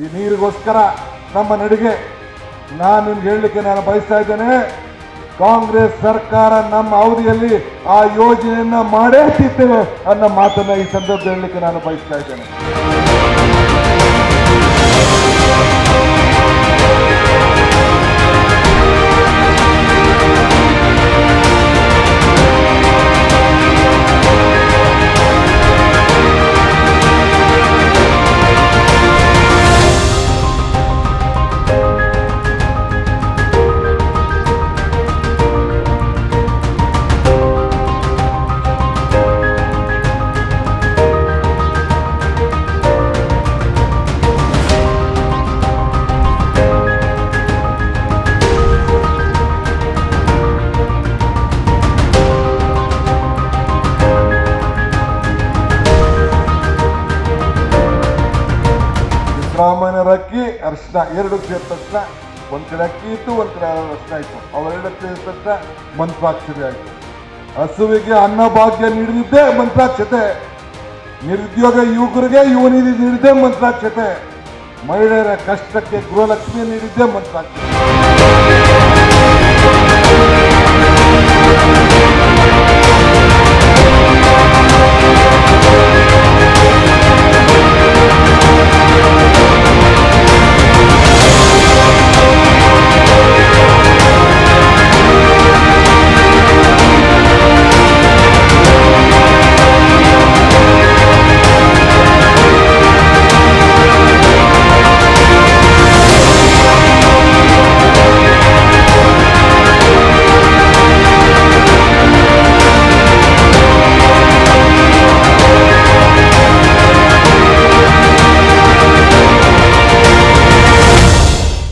ಈ ನೀರಿಗೋಸ್ಕರ ನಮ್ಮ ನಡಿಗೆ ನಾನು ನಿಮ್ಗೆ ಹೇಳಲಿಕ್ಕೆ ನಾನು ಬಯಸ್ತಾ ಇದ್ದೇನೆ. ಕಾಂಗ್ರೆಸ್ ಸರ್ಕಾರ ನಮ್ಮ ಅವಧಿಯಲ್ಲಿ ಆ ಯೋಜನೆಯನ್ನ ಮಾಡೇ ತಿದ್ದೇವೆ ಅನ್ನೋ ಮಾತನ್ನ ಈ ಸಂದರ್ಭದಲ್ಲಿ ಹೇಳಲಿಕ್ಕೆ ನಾನು ಬಯಸ್ತಾ ಇದ್ದೇನೆ. ಸಿದ್ದರಾಮಯ್ಯರ ಅಕ್ಕಿ ಅರ್ಶನ ಎರಡು ಸೇರಿದ ತಕ್ಷಣ ಒಂದ್ ಕಡೆ ಅಕ್ಕಿ ಇತ್ತು, ಒಂದ್ ಕಡೆ ಅರ್ಶನ ಇತ್ತು. ಅವೆರಡು ಸೇರಿದ ತಕ್ಷಣ ಮಂತ್ರಾಕ್ಷರಿ ಆಯ್ತು. ಹಸುವಿಗೆ ಅನ್ನಭಾಗ್ಯ ನೀಡಿದ್ದೇ ಮಂತ್ರಾಕ್ಷತೆ. ನಿರುದ್ಯೋಗ ಯುವಕರಿಗೆ ಯುವ ನಿಧಿ ನೀಡಿದ್ದೇ ಮಂತ್ರಾಕ್ಷತೆ. ಮಹಿಳೆಯರ ಕಷ್ಟಕ್ಕೆ ಗೃಹಲಕ್ಷ್ಮಿ ನೀಡಿದ್ದೇ ಮಂತ್ರಾಕ್ಷತೆ.